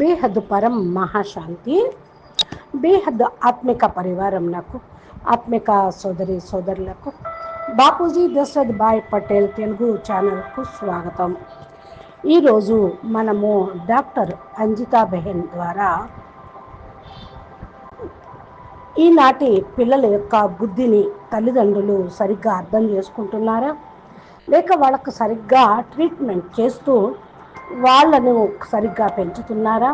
బేహద్ పరం మహాశాంతి బేహద్ ఆత్మిక పరివారం నాకు ఆత్మిక సోదరి సోదరులకు. బాపూజీ దశరథ్ భాయ్ పటేల్ తెలుగు ఛానల్కు స్వాగతం. ఈరోజు మనము డాక్టర్ అంజితా బెహెన్ ద్వారా ఈనాటి పిల్లల యొక్క బుద్ధిని తల్లిదండ్రులు సరిగ్గా అర్థం చేసుకుంటున్నారా? లేక వాళ్ళకు సరిగ్గా ట్రీట్మెంట్ చేస్తూ వాళ్ళను సరిగ్గా పెంచుతున్నారా?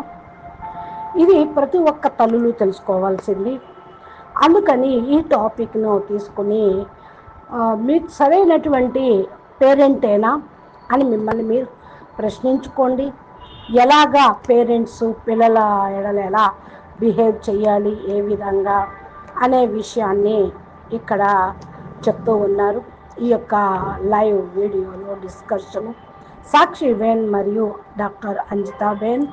ఇది ప్రతి ఒక్క తల్లులు తెలుసుకోవాల్సింది. అందుకని ఈ టాపిక్ను తీసుకుని మీకు సరైనటువంటి పేరెంటేనా అని మిమ్మల్ని మీరు ప్రశ్నించుకోండి. ఎలాగా పేరెంట్స్ పిల్లల ఎడల ఎలా బిహేవ్ చేయాలి ఏ విధంగా అనే విషయాన్ని ఇక్కడ చెప్తూ ఉన్నారు. ఈ యొక్క లైవ్ వీడియోలో డిస్కషను సాక్షి వేన్ మరియు doctor Anjita ben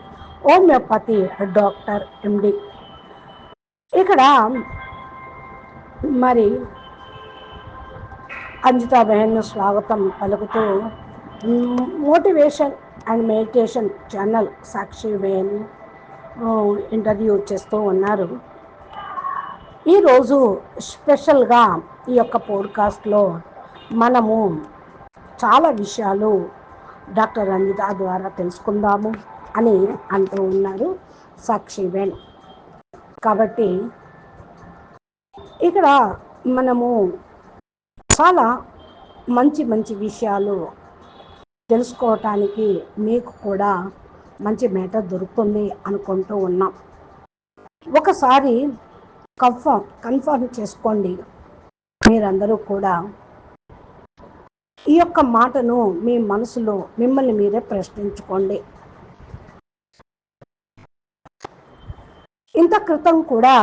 homeopathy doctor MD. ఇక్కడ మరి అంజితా బెహన్ స్వాగతం పలుకుతూ motivation and meditation channel Sakshi Venu interview చేస్తూ ఉన్నారు. ఈరోజు స్పెషల్గా ఈ యొక్క పోడ్కాస్ట్లో మనము చాలా విషయాలు డాక్టర్ రంజిత ద్వారా తెలుసుకుందాము అని అంటూ ఉన్నారు సాక్షి వేణ్. కాబట్టి ఇక్కడ మనము చాలా మంచి మంచి విషయాలు తెలుసుకోవటానికి మీకు కూడా మంచి మేట దొరుకుతుంది అనుకుంటూ ఉన్నాం. ఒకసారి కన్ఫర్మ్ కన్ఫర్మ్ చేసుకోండి. మీరందరూ కూడా ఈ యొక్క మాటను మీ మనసులో మిమ్మల్ని మీరే ప్రశ్నించుకోండి. ఇంత క్రితం కూడా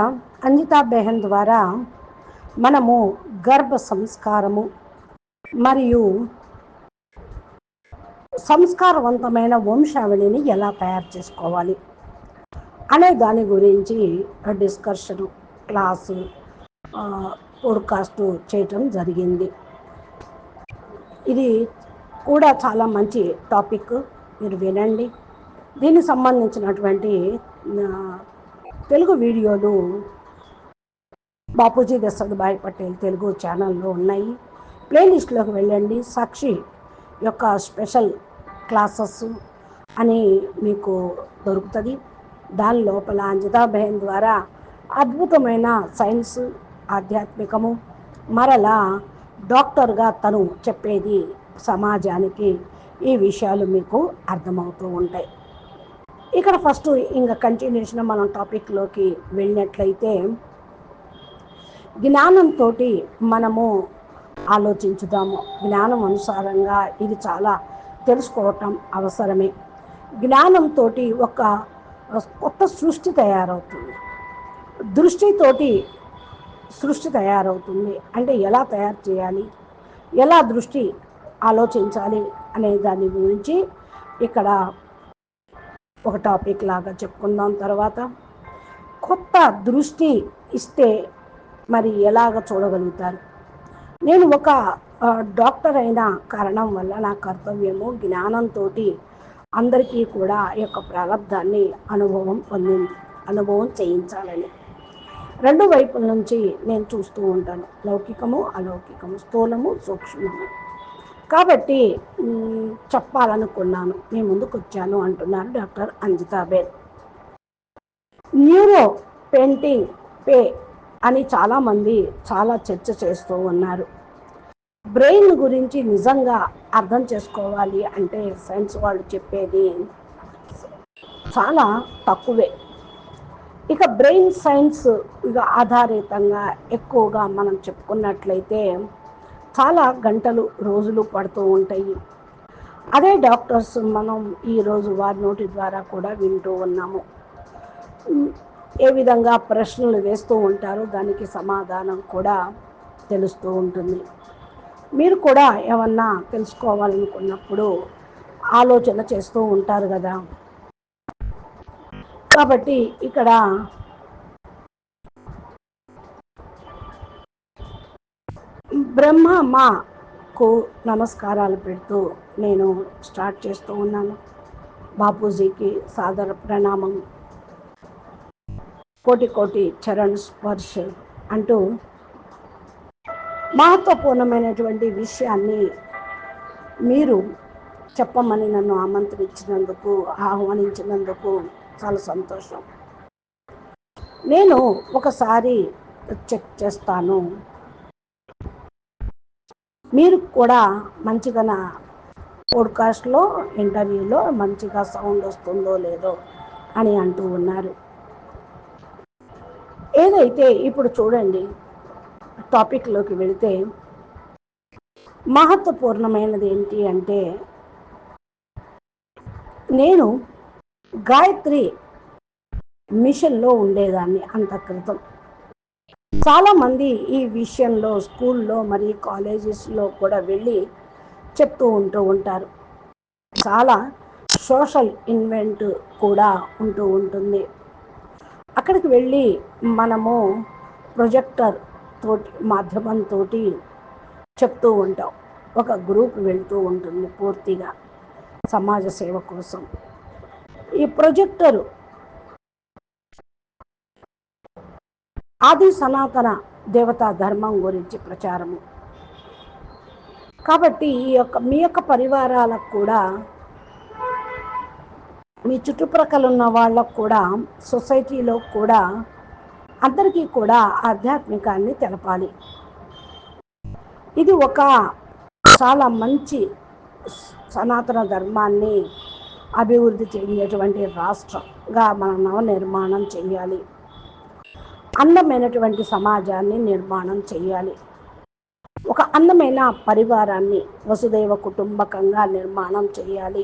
అంజితా బెహన్ ద్వారా మనము గర్భ సంస్కారము మరియు సంస్కారవంతమైన వంశావళిని ఎలా తయారు చేసుకోవాలి అనే దాని గురించి డిస్కషన్ క్లాసు పోడ్కాస్ట్ చేయటం జరిగింది. ఇది కూడా చాలా మంచి టాపిక్. మీరు వినండి. దీనికి సంబంధించినటువంటి తెలుగు వీడియోలు బాపూజీ దశరత్భాయ్ పటేల్ తెలుగు ఛానల్లో ఉన్నాయి. ప్లేలిస్ట్లోకి వెళ్ళండి. సాక్షి యొక్క స్పెషల్ క్లాసెస్ అని మీకు దొరుకుతుంది. దాని లోపల అంజితాబహన్ ద్వారా అద్భుతమైన సైన్స్ ఆధ్యాత్మికము మరలా డాక్టర్గా తను చెప్పేది సమాజానికి ఈ విషయాలు మీకు అర్థమవుతూ ఉంటాయి. ఇక్కడ ఫస్ట్ ఇంకా కంటిన్యూషన్ మనం టాపిక్లోకి వెళ్ళినట్లయితే జ్ఞానంతో మనము ఆలోచించుదాము. జ్ఞానం అనుసారంగా ఇది చాలా తెలుసుకోవటం అవసరమే. జ్ఞానంతో ఒక కొత్త సృష్టి తయారవుతుంది. దృష్టితోటి సృష్టి తయారవుతుంది. అంటే ఎలా తయారు చేయాలి? ఎలా దృష్టి ఆలోచించాలి అనే దాని గురించి ఇక్కడ ఒక టాపిక్ లాగా చెప్పుకుందాం తర్వాత. కొత్త దృష్టి ఇస్తే మరి ఎలాగ చూడగలుగుతారు? నేను ఒక డాక్టర్ అయిన కారణం వల్ల నా కర్తవ్యము జ్ఞానంతో అందరికీ కూడా యొక్క ప్రారంధాన్ని అనుభవం పొందింది. అనుభవం చేయించాలని. రెండు వైపుల నుంచి నేను చూస్తూ ఉంటాను. లౌకికము అలౌకికము స్థూలము సూక్ష్మము. కాబట్టి చెప్పాలనుకున్నాను. మీ ముందుకు వచ్చాను అంటున్నారు డాక్టర్ అంజితాబేన్ న్యూరో పెయింటింగ్ పే అని చాలామంది చాలా చర్చ చేస్తూ ఉన్నారు. బ్రెయిన్ గురించి నిజంగా అర్థం చేసుకోవాలి అంటే సైన్స్ వాళ్ళు చెప్పేది చాలా తక్కువే. ఇక బ్రెయిన్ సైన్స్ ఇక ఆధారితంగా ఎక్కువగా మనం చెప్పుకున్నట్లయితే చాలా గంటలు రోజులు పడుతూ ఉంటాయి. అదే డాక్టర్స్ మనం ఈరోజు వారి నోటి ద్వారా కూడా వింటూ ఉన్నాము. ఏ విధంగా ప్రశ్నలు వేస్తూ ఉంటారో దానికి సమాధానం కూడా తెలుస్తూ ఉంటుంది. మీరు కూడా ఏమన్నా తెలుసుకోవాలనుకున్నప్పుడు ఆలోచన చేస్తూ ఉంటారు కదా. కాబట్టి ఇక్కడ బ్రహ్మ మాకు నమస్కారాలు పెడుతూ నేను స్టార్ట్ చేస్తూ ఉన్నాను. బాపూజీకి సాదర ప్రణామం. కోటి కోటి చరణ్ స్పర్శ్ అంటూ మహత్వపూర్ణమైనటువంటి విషయాన్ని మీరు చెప్పమని నన్ను ఆమంత్రించినందుకు ఆహ్వానించినందుకు చాలా సంతోషం. నేను ఒకసారి చెక్ చేస్తాను. మీరు కూడా మంచిగా నా పోడ్కాస్ట్లో ఇంటర్వ్యూలో మంచిగా సౌండ్ వస్తుందో లేదో అని అంటూ ఉన్నారు. ఏదైతే ఇప్పుడు చూడండి టాపిక్లోకి వెళితే మహత్వపూర్ణమైనది ఏంటి అంటే నేను గాయత్రి మిషన్లో ఉండేదాన్ని అంత క్రితం. చాలామంది ఈ విషయంలో స్కూల్లో మరియు కాలేజెస్లో కూడా వెళ్ళి చెప్తూ ఉంటూ ఉంటారు. చాలా సోషల్ ఇన్వెంట్ కూడా ఉంటూ ఉంటుంది. అక్కడికి వెళ్ళి మనము ప్రొజెక్టర్ తోటి మాధ్యమంతో చెప్తూ ఉంటాం. ఒక గ్రూప్ వెళ్తూ ఉంటుంది పూర్తిగా సమాజ సేవ కోసం. ఈ ప్రొజెక్టరు. ఆది సనాతన దేవతా ధర్మం గురించి ప్రచారము. కాబట్టి ఈ యొక్క మీ యొక్క పరివారాలకు కూడా మీ చుట్టుప్రక్కల ఉన్న వాళ్ళకు కూడా సొసైటీలో కూడా అందరికీ కూడా ఆధ్యాత్మికాన్ని తెలపాలి. ఇది ఒక చాలా మంచి సనాతన ధర్మాన్ని అభివృద్ధి చెందేటువంటి రాష్ట్రంగా మనం నవనిర్మాణం చేయాలి అందమైనటువంటి సమాజాన్ని నిర్మాణం చేయాలి ఒక అందమైన పరివారాన్ని వసుదైవ కుటుంబకంగా నిర్మాణం చేయాలి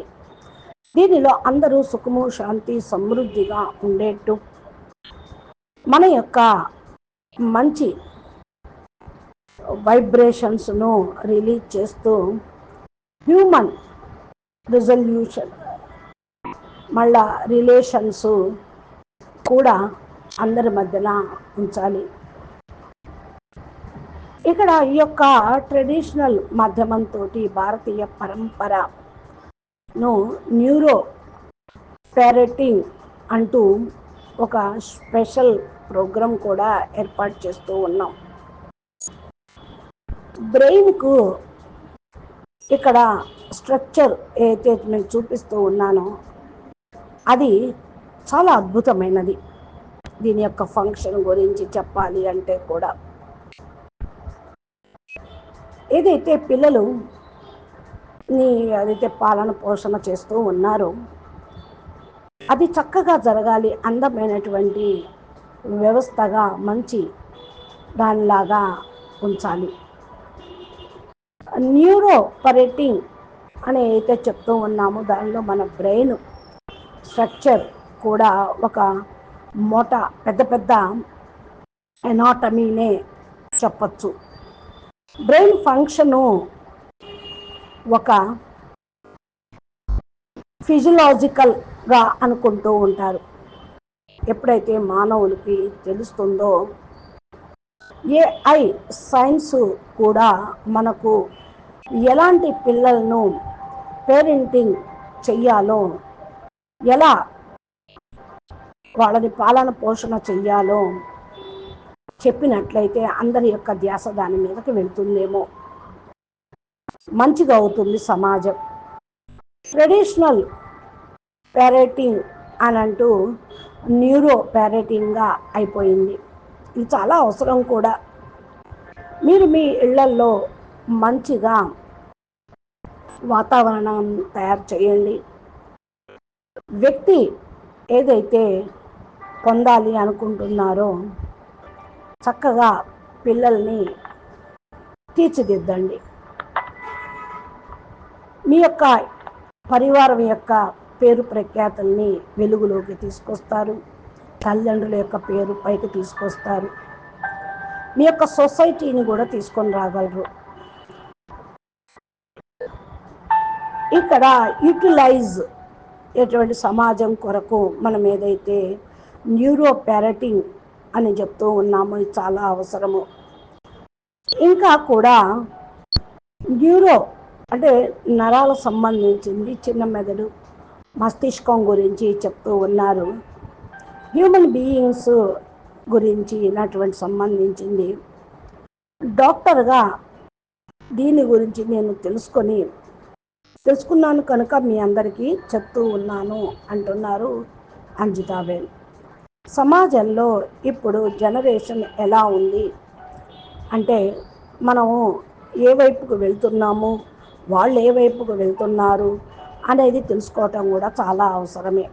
దీనిలో అందరూ సుఖము శాంతి సమృద్ధిగా ఉండేట్టు మన యొక్క మంచి వైబ్రేషన్స్ను రిలీజ్ చేస్తూ హ్యూమన్ రిజల్యూషన్ మళ్ళా రిలేషన్స్ కూడా అందరి మధ్యన ఉంచాలి. ఇక్కడ ఈ యొక్క ట్రెడిషనల్ మాధ్యమంతో భారతీయ పరంపరను న్యూరో ప్యారెటింగ్ అంటూ ఒక స్పెషల్ ప్రోగ్రాం కూడా ఏర్పాటు చేస్తూ ఉన్నాం. బ్రెయిన్కు ఇక్కడ స్ట్రక్చర్ ఏదైతే నేను చూపిస్తూ ఉన్నానో అది చాలా అద్భుతమైనది. దీని యొక్క ఫంక్షన్ గురించి చెప్పాలి అంటే కూడా. ఏదైతే పిల్లలు నీ అదైతే పాలన పోషణ చేస్తూ ఉన్నారో అది చక్కగా జరగాలి అందమైనటువంటి వ్యవస్థగా మంచి దానిలాగా ఉంచాలి. న్యూరో పరేటింగ్ అని అయితే చెప్తూ ఉన్నాము. దానిలో మన బ్రెయిన్ స్ట్రక్చర్ కూడా ఒక మూట పెద్ద పెద్ద ఎనాటమీనే చెప్పచ్చు. బ్రెయిన్ ఫంక్షను ఒక ఫిజియలాజికల్గా అనుకుంటూ ఉంటారు. ఎప్పుడైతే మానవులకి తెలుస్తుందో ఏఐ సైన్స్ కూడా మనకు ఎలాంటి పిల్లలను పేరెంటింగ్ చెయ్యాలో ఎలా? వాళ్ళని పాలన పోషణ చెయ్యాలో చెప్పినట్లయితే అందరి యొక్క ధ్యాస దాని మీదకి వెళ్తుందేమో. మంచిగా అవుతుంది సమాజం. ట్రెడిషనల్ పేరెటింగ్ అని అంటూ న్యూరో పేరెటింగ్గా అయిపోయింది. ఇది చాలా అవసరం కూడా. మీరు మీ ఇళ్ళల్లో మంచిగా వాతావరణం తయారు చేయండి. వ్యక్తి ఏదైతే పొందాలి అనుకుంటున్నారో చక్కగా పిల్లల్ని తీర్చిదిద్దండి. మీ యొక్క పరివారం యొక్క పేరు ప్రఖ్యాతుల్ని వెలుగులోకి తీసుకొస్తారు. తల్లిదండ్రుల యొక్క పేరు పైకి తీసుకొస్తారు. మీ యొక్క సొసైటీని కూడా తీసుకొని రాగలరు. ఇక్కడ యూటిలైజ్ ఎటువంటి సమాజం కొరకు మనం ఏదైతే న్యూరో ప్యారటింగ్ అని చెప్తూ ఉన్నామో ఇది చాలా అవసరము. ఇంకా కూడా న్యూరో అంటే నరాలకు సంబంధించింది చిన్న మెదడు మస్తిష్కం గురించి చెప్తూ ఉన్నారు. హ్యూమన్ బీయింగ్స్ గురించి నటువంటి సంబంధించింది. డాక్టర్గా దీని గురించి నేను తెలుసుకొని తెలుసుకున్నాను కనుక మీ అందరికీ చెప్తూ ఉన్నాను అంటున్నారు అంజితాబేన్ సమాజంలో ఇప్పుడు జనరేషన్ ఎలా ఉంది? అంటే మనము ఏ వైపుకు వెళ్తున్నాము? వాళ్ళు ఏ వైపుకు వెళ్తున్నారు? అనేది తెలుసుకోవటం కూడా చాలా అవసరమే.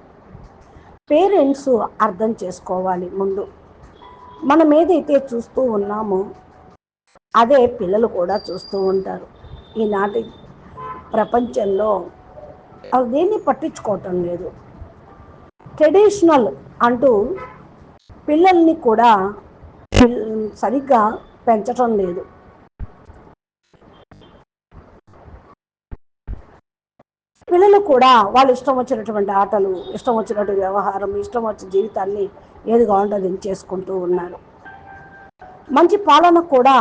పేరెంట్స్ అర్థం చేసుకోవాలి ముందు. మనం ఏదైతే చూస్తూ ఉన్నామో అదే పిల్లలు కూడా చూస్తూ ఉంటారు. ఈనాటి ప్రపంచంలో. అవి దేన్ని పట్టించుకోవటం లేదు. ట్రెడిషనల్ అంటూ పిల్లల్ని కూడా సరిగ్గా పెంచటం లేదు. పిల్లలు కూడా వాళ్ళు ఇష్టం వచ్చినటువంటి ఆటలు ఇష్టం వచ్చినటువంటి వ్యవహారం ఇష్టం వచ్చిన జీవితాన్ని ఏది బాగుంటుంది చేసుకుంటూ ఉన్నారు. మంచి పాలన కూడా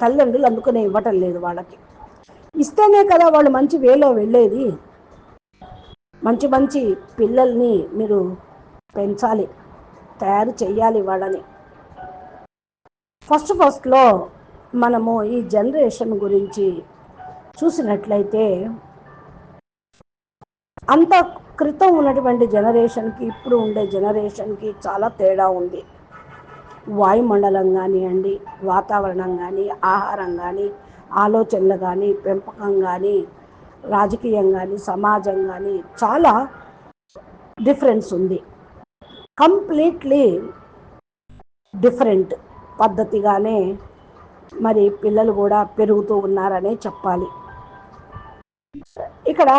తల్లిదండ్రులు అందుకునే ఇవ్వటం లేదు వాళ్ళకి. ఇస్తేనే కదా వాళ్ళు మంచి వేలో వెళ్ళేది. మంచి మంచి పిల్లల్ని మీరు పెంచాలి తయారు చేయాలి వాళ్ళని. ఫస్ట్ ఫస్ట్లో మనము ఈ జనరేషన్ గురించి చూసినట్లయితే అంత క్రితం ఉన్నటువంటి జనరేషన్కి ఇప్పుడు ఉండే జనరేషన్కి చాలా తేడా ఉంది. వాయుమండలం కానివ్వండి వాతావరణం కానీ ఆహారం కానీ ఆలోచనలు కానీ పెంపకం కానీ రాజకీయం కానీ సమాజం కానీ చాలా డిఫరెన్స్ ఉంది. కంప్లీట్లీ డిఫరెంట్ పద్ధతిగానే మరి పిల్లలు కూడా పెరుగుతూ ఉన్నారనే చెప్పాలి. ఇక్కడ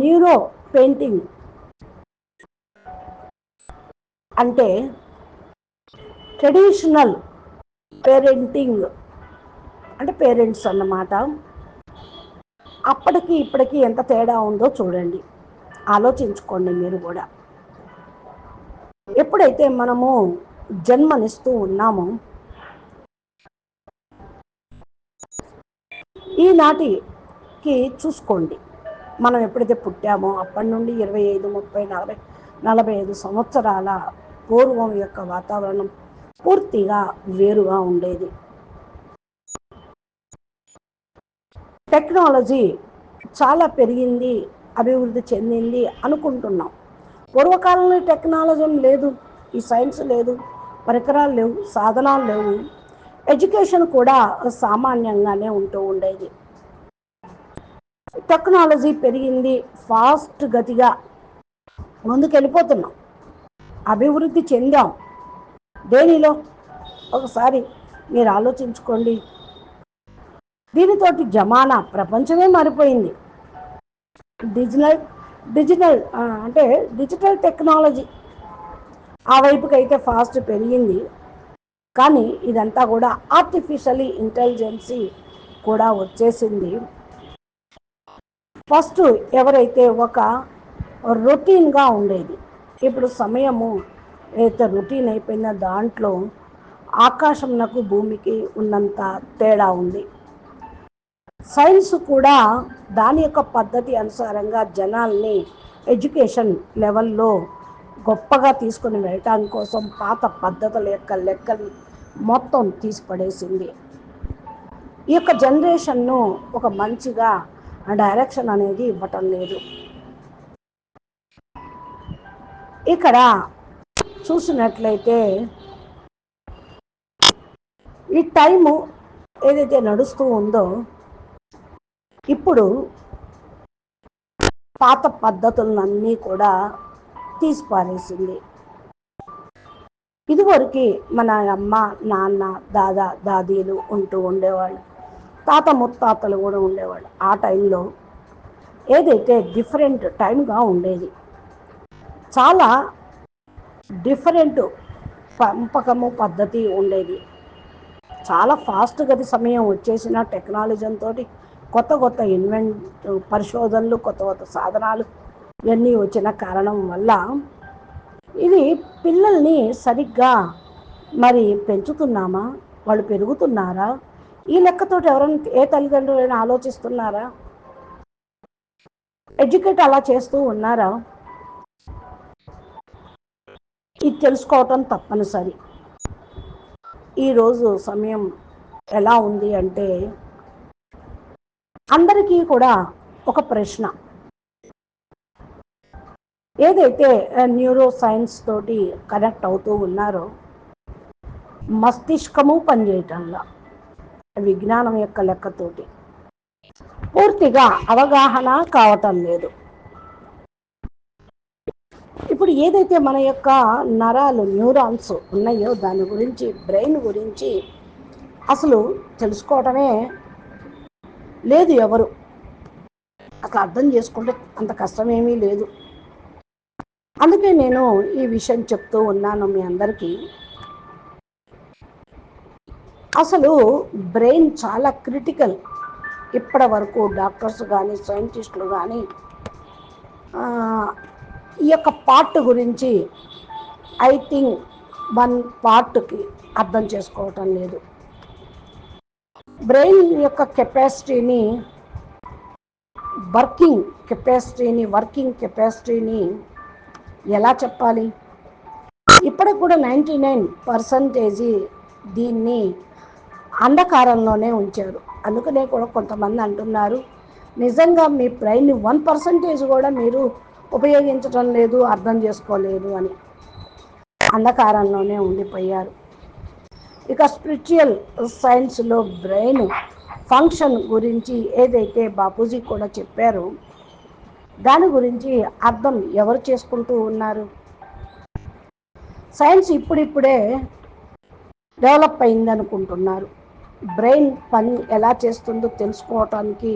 న్యూరో పెయింటింగ్ అంటే ట్రెడిషనల్ పేరెంటింగ్ అంటే పేరెంట్స్ అన్నమాట. అప్పటికి ఇప్పటికి ఎంత తేడా ఉందో చూడండి. ఆలోచించుకోండి మీరు కూడా. ఎప్పుడైతే మనము జన్మనిస్తూ ఉన్నామో ఈనాటికి చూసుకోండి. మనం ఎప్పుడైతే పుట్టామో అప్పటి నుండి ఇరవై ఐదు ముప్పై నలభై నలభై ఐదు సంవత్సరాల పూర్వం యొక్క వాతావరణం పూర్తిగా వేరుగా ఉండేది. టెక్నాలజీ చాలా పెరిగింది అభివృద్ధి చెందింది అనుకుంటున్నాం. పూర్వకాలంలో టెక్నాలజీ లేదు ఈ సైన్స్ లేదు పరికరాలు లేవు సాధనాలు లేవు. ఎడ్యుకేషన్ కూడా సామాన్యంగానే ఉంటూ ఉండేది. టెక్నాలజీ పెరిగింది ఫాస్ట్ గతిగా ముందుకెళ్ళిపోతున్నాం. అభివృద్ధి చెందాం. దేనిలో? ఒకసారి మీరు ఆలోచించుకోండి. దీనితోటి జమానా ప్రపంచమే మారిపోయింది. డిజిటల్ డిజిటల్ అంటే డిజిటల్ టెక్నాలజీ ఆ వైపుకి అయితే ఫాస్ట్ పెరిగింది. కానీ ఇదంతా కూడా ఆర్టిఫిషియలీ ఇంటెలిజెన్సీ కూడా వచ్చేసింది. ఫస్ట్ ఎవరైతే ఒక రొటీన్గా ఉండేది ఇప్పుడు సమయము ఏదైతే రొటీన్ అయిపోయిన దాంట్లో ఆకాశంనకు భూమికి ఉన్నంత తేడా ఉంది. సైన్స్ కూడా దాని యొక్క పద్ధతి అనుసారంగా జనాల్ని ఎడ్యుకేషన్ లెవెల్లో గొప్పగా తీసుకుని వెళ్ళటానికి కోసం పాత పద్ధతుల యొక్క లెక్కలు మొత్తం తీసిపడేసింది. ఈ యొక్క జనరేషన్ను ఒక మంచిగా డైరెక్షన్ అనేది ఇవ్వటం లేదు. ఇక్కడ చూసినట్లయితే ఈ టైము ఏదైతే నడుస్తూ ఉందో ఇప్పుడు పాత పద్ధతులన్నీ కూడా తీసిపారేసింది. ఇదివరకు మన అమ్మ నాన్న దాదా దాదీలు ఉంటూ ఉండేవాళ్ళు. తాత ముత్తాతలు కూడా ఉండేవాళ్ళు. ఆ టైంలో ఏదైతే డిఫరెంట్ టైంగా ఉండేది చాలా డిఫరెంట్ పెంపకము పద్ధతి ఉండేది. చాలా ఫాస్ట్ గది సమయం వచ్చేసిన టెక్నాలజీతో కొత్త కొత్త ఇన్వెంట్ పరిశోధనలు కొత్త కొత్త సాధనాలు ఇవన్నీ వచ్చిన కారణం వల్ల ఇది పిల్లల్ని సరిగ్గా మరి పెంచుతున్నామా? వాళ్ళు పెరుగుతున్నారా? ఈ లెక్కతోటి ఎవరైనా ఏ తల్లిదండ్రులైనా ఆలోచిస్తున్నారా? ఎడ్యుకేట్ అలా చేస్తూ ఉన్నారా? ఇది తెలుసుకోవటం తప్పనిసరి. ఈరోజు సమయం ఎలా ఉంది అంటే అందరికీ కూడా ఒక ప్రశ్న. ఏదైతే న్యూరో సైన్స్ తోటి కనెక్ట్ అవుతూ ఉన్నారో మస్తిష్కము పనిచేయటంలో విజ్ఞానం యొక్క లెక్కతోటి. పూర్తిగా అవగాహన కావటం లేదు. ఇప్పుడు ఏదైతే మన యొక్క నరాలు న్యూరాన్స్ ఉన్నాయో దాని గురించి బ్రెయిన్ గురించి అసలు తెలుసుకోవటమే లేదు ఎవరు. అసలు అర్థం చేసుకుంటే అంత కష్టమేమీ లేదు. అందుకే నేను ఈ విషయం చెప్తూ ఉన్నాను మీ అందరికీ. అసలు బ్రెయిన్ చాలా క్రిటికల్. ఇప్పటి వరకు డాక్టర్స్ కానీ సైంటిస్టులు కానీ ఈ యొక్క పార్ట్ గురించి ఐ థింక్ వన్ పార్ట్కి అర్థం చేసుకోవటం లేదు. బ్రెయిన్ యొక్క కెపాసిటీని వర్కింగ్ కెపాసిటీని వర్కింగ్ కెపాసిటీని ఎలా చెప్పాలి? ఇప్పటికి కూడా నైంటీ నైన్ పర్సంటేజీ దీన్ని అంధకారంలోనే ఉంచారు. అందుకనే కూడా కొంతమంది అంటున్నారు నిజంగా మీ బ్రెయిన్ వన్ పర్సంటేజ్ కూడా మీరు ఉపయోగించడం లేదు అర్థం చేసుకోలేదు అని. అంధకారంలోనే ఉండిపోయారు. ఇక స్పిరిచువల్ సైన్స్లో బ్రెయిన్ ఫంక్షన్ గురించి ఏదైతే బాపూజీ కూడా చెప్పారో దాని గురించి అర్థం ఎవరు చేసుకుంటూ ఉన్నారు? సైన్స్ ఇప్పుడిప్పుడే డెవలప్ అయింది అనుకుంటున్నారు బ్రెయిన్ పని ఎలా చేస్తుందో తెలుసుకోవటానికి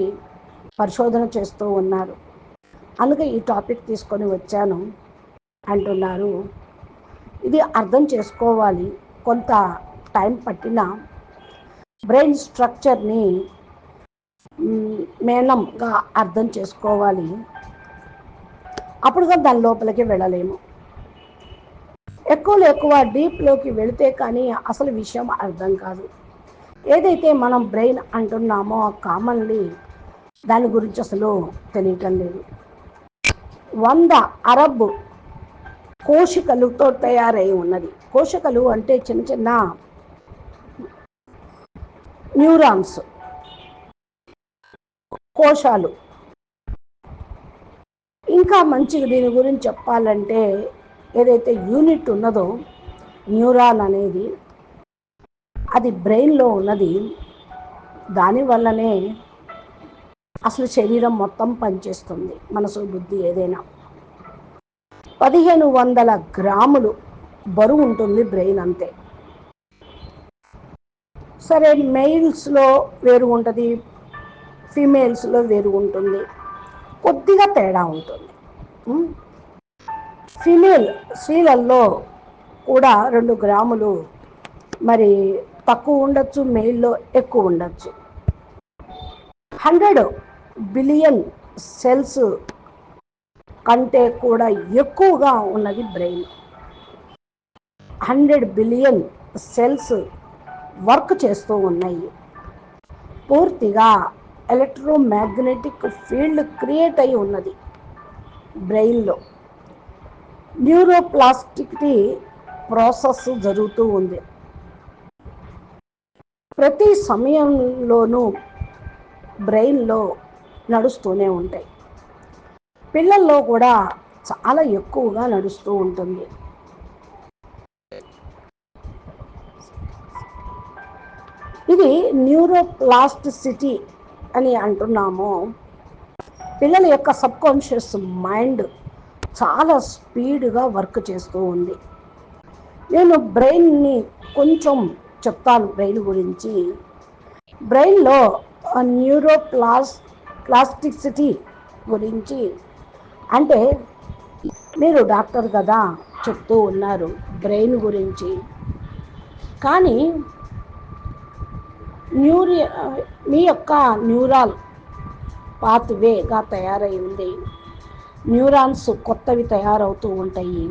పరిశోధన చేస్తూ ఉన్నారు. అందుకే ఈ టాపిక్ తీసుకొని వచ్చాను అంటున్నారు. ఇది అర్థం చేసుకోవాలి. కొంత టైం పట్టిన బ్రెయిన్ స్ట్రక్చర్ని మేనంగా అర్థం చేసుకోవాలి. అప్పుడుగా దాని లోపలికి వెళ్ళలేము. ఎక్కువలో ఎక్కువ డీప్లోకి వెళితే కానీ అసలు విషయం అర్థం కాదు. ఏదైతే మనం బ్రెయిన్ అంటున్నామో కామన్లీ దాని గురించి అసలు తెలియటం లేదు. వంద అరబ్ కోశికలుతో తయారై ఉన్నది. కోశికలు అంటే చిన్న చిన్న న్యూరాన్స్. కోశాలు. ఇంకా మంచిగా దీని గురించి చెప్పాలంటే ఏదైతే యూనిట్ ఉన్నదో న్యూరాన్ అనేది అది బ్రెయిన్లో ఉన్నది. దానివల్లనే అసలు శరీరం మొత్తం పనిచేస్తుంది మనసు బుద్ధి ఏదైనా. పదిహేను వందల గ్రాములు బరువు ఉంటుంది బ్రెయిన్ అంతే. సరే మెయిల్స్లో వేరు ఉంటుంది ఫీమేల్స్లో వేరు ఉంటుంది. కొద్దిగా తేడా ఉంటుంది. ఫీమేల్ స్త్రీలల్లో కూడా రెండు గ్రాములు మరి తక్కువ ఉండొచ్చు మెయిల్లో ఎక్కువ ఉండొచ్చు. హండ్రెడ్ బిలియన్ సెల్స్ కంటే కూడా ఎక్కువగా ఉన్నది brain. Hundred billion cells work చేస్తూ ఉన్నాయి. పూర్తిగా ఎలక్ట్రోమాగ్నెటిక్ ఫీల్డ్ క్రియేట్ అయి ఉన్నది. బ్రెయిన్లో న్యూరోప్లాస్టిక్టీ ప్రాసెస్ జరుగుతూ ఉంది. ప్రతి సమయంలోనూ బ్రెయిన్లో నడుస్తూనే ఉంటాయి. పిల్లల్లో కూడా చాలా ఎక్కువగా నడుస్తూ ఉంటుంది. ఇది న్యూరోప్లాస్టిసిటీ అని అంటున్నాము. పిల్లల యొక్క సబ్కాన్షియస్ మైండ్ చాలా స్పీడ్గా వర్క్ చేస్తూ ఉంది. నేను బ్రెయిన్ని కొంచెం చెప్తాను బ్రెయిన్ గురించి. బ్రెయిన్లో న్యూరోప్లాస్ ప్లాస్టిసిటీ గురించి అంటే మీరు డాక్టర్ కదా చెప్తూ ఉన్నారు బ్రెయిన్ గురించి. కానీ న్యూరి మీ యొక్క న్యూరాల్ పాత్వేగా తయారై ఉంది న్యూరాన్స్ కొత్తవి తయారవుతూ ఉంటాయి.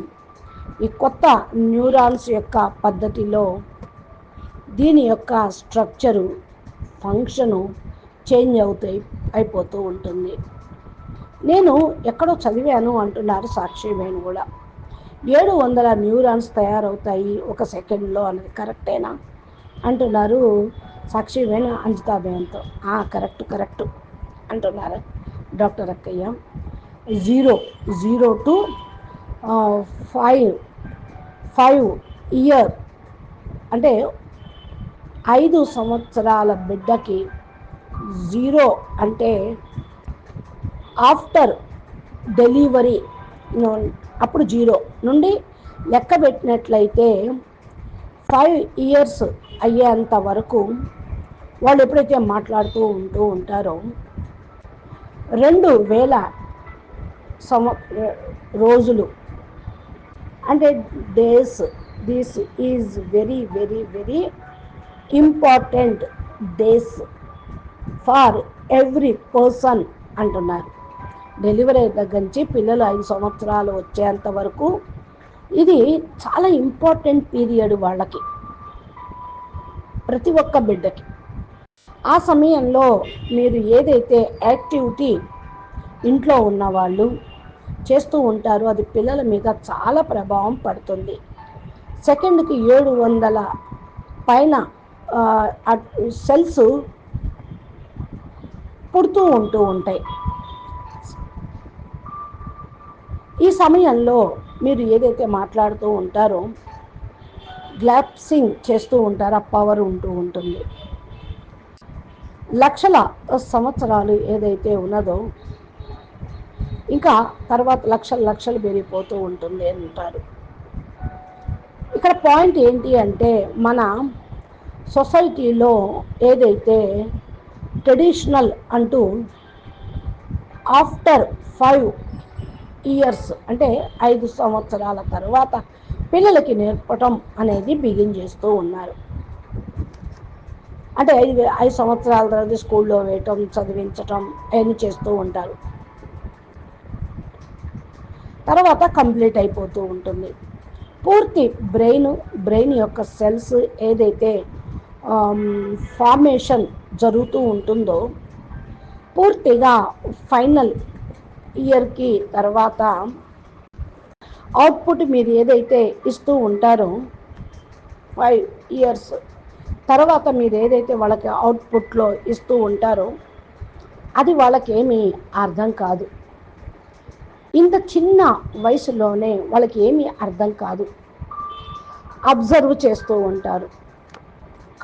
ఈ కొత్త న్యూరాన్స్ యొక్క పద్ధతిలో దీని యొక్క స్ట్రక్చరు ఫంక్షను చేంజ్ అవుతాయి అయిపోతూ ఉంటుంది. నేను ఎక్కడో చదివాను అంటున్నారు సాక్షి వేణు కూడా ఏడు వందల న్యూరాన్స్ తయారవుతాయి ఒక సెకండ్లో అనేది కరెక్టేనా? అంటున్నారు సాక్షి వేణు అంజితాబేన్తో కరెక్ట్ కరెక్ట్ అంటున్నారు డాక్టర్ అక్కయ్య. Zero zero to five five year అంటే ఐదు సంవత్సరాల బిడ్డకి జీరో అంటే ఆఫ్టర్ డెలివరీ అప్పుడు జీరో నుండి లెక్క పెట్టినట్లయితే ఫైవ్ ఇయర్స్ అయ్యేంత వరకు వాళ్ళు ఎప్పుడైతే మాట్లాడుతూ ఉంటూ ఉంటారో రెండు వేల సంవ రోజులు అంటే days this is very very very important days for every person అంటున్నారు. డెలివరీ దగ్గర నుంచి పిల్లలు ఐదు సంవత్సరాలు వచ్చేంత వరకు ఇది చాలా ఇంపార్టెంట్ పీరియడ్ వాళ్ళకి ప్రతి ఒక్క బిడ్డకి. ఆ సమయంలో మీరు ఏదైతే యాక్టివిటీ ఇంట్లో ఉన్నవాళ్ళు చేస్తూ ఉంటారో అది పిల్లల మీద చాలా ప్రభావం పడుతుంది. సెకండ్కి ఏడు వందల పైన సెల్స్ పుడుతూ ఉంటూ ఉంటాయి. ఈ సమయంలో మీరు ఏదైతే మాట్లాడుతూ ఉంటారో గ్లాప్సింగ్ చేస్తూ ఉంటారో ఆ పవర్ ఉంటూ ఉంటుంది. లక్షల సంవత్సరాలు ఏదైతే ఉన్నదో ఇంకా తర్వాత లక్షలు లక్షలు పెరిగిపోతూ ఉంటుంది అని అంటారు. ఇక్కడ పాయింట్ ఏంటి అంటే మన సొసైటీలో ఏదైతే ట్రెడిషనల్ అంటూ ఆఫ్టర్ ఫైవ్ ఇయర్స్ అంటే ఐదు సంవత్సరాల తర్వాత పిల్లలకి నేర్పటం అనేది బిగిన్ చేస్తూ ఉన్నారు. అంటే ఐదు ఐదు సంవత్సరాల తర్వాత స్కూల్లో వేయటం చదివించటం అవన్నీ చేస్తూ ఉంటారు. తర్వాత కంప్లీట్ అయిపోతూ ఉంటుంది. పూర్తి బ్రెయిన్ బ్రెయిన్ యొక్క సెల్స్ ఏదైతే ఫార్మేషన్ జరుగుతూ ఉంటుందో పూర్తిగా ఫైనల్ ఇయర్కి తర్వాత అవుట్పుట్ మీరు ఏదైతే ఇస్తూ ఉంటారో ఫైవ్ ఇయర్స్ తర్వాత మీరు ఏదైతే వాళ్ళకి అవుట్పుట్లో ఇస్తూ ఉంటారో అది వాళ్ళకేమీ అర్థం కాదు. ఇంత చిన్న వయసులోనే వాళ్ళకి ఏమీ అర్థం కాదు. అబ్జర్వ్ చేస్తూ ఉంటారు.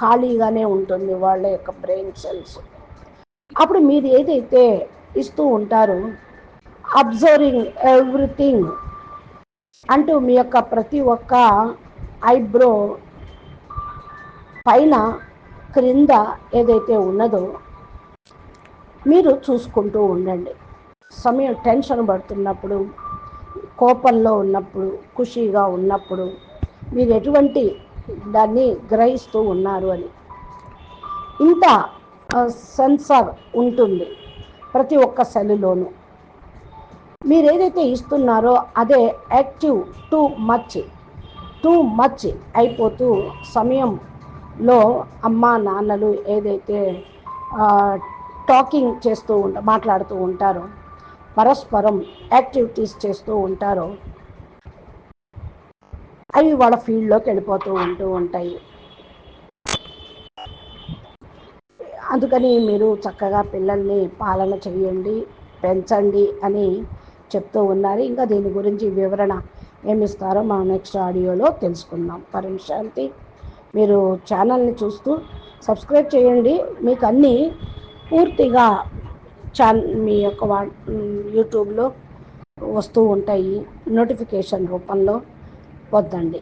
ఖాళీగానే ఉంటుంది వాళ్ళ యొక్క బ్రెయిన్ సెల్స్. అప్పుడు మీరు ఏదైతే ఇస్తూ ఉంటారో అబ్జర్వింగ్ ఎవ్రీథింగ్ అంటూ మీ యొక్క ప్రతి ఒక్క ఐబ్రో పైన క్రింద ఏదైతే ఉన్నదో మీరు చూసుకుంటూ ఉండండి. సమయం టెన్షన్ పడుతున్నప్పుడు కోపంలో ఉన్నప్పుడు ఖుషీగా ఉన్నప్పుడు మీరు ఎటువంటి దాన్ని గ్రహిస్తూ ఉన్నారు అని. ఇంత సెన్సార్ ఉంటుంది ప్రతి ఒక్క సెల్లులోనూ. మీరు ఏదైతే ఇస్తున్నారో అదే active too much too much అయిపోతూ సమయం లో అమ్మ నాన్నలు ఏదైతే టాకింగ్ చేస్తూ ఉంట మాట్లాడుతూ ఉంటారో పరస్పరం యాక్టివిటీస్ చేస్తూ ఉంటారో అవి వాళ్ళ ఫీల్డ్లోకి వెళ్ళిపోతూ ఉంటూ ఉంటాయి. అందుకని మీరు చక్కగా పిల్లల్ని పాలన చేయండి పెంచండి అని చెప్తూ ఉన్నారు. ఇంకా దీని గురించి వివరణ ఏమిస్తారో మా నెక్స్ట్ ఆడియోలో తెలుసుకుందాం. పరం శాంతి. మీరు ఛానల్ని చూస్తూ సబ్స్క్రైబ్ చేయండి. మీకు అన్నీ పూర్తిగా ఛాన్ మీ యొక్క వా యూట్యూబ్లో వస్తూ ఉంటాయి. నోటిఫికేషన్ రూపంలో వద్దండి.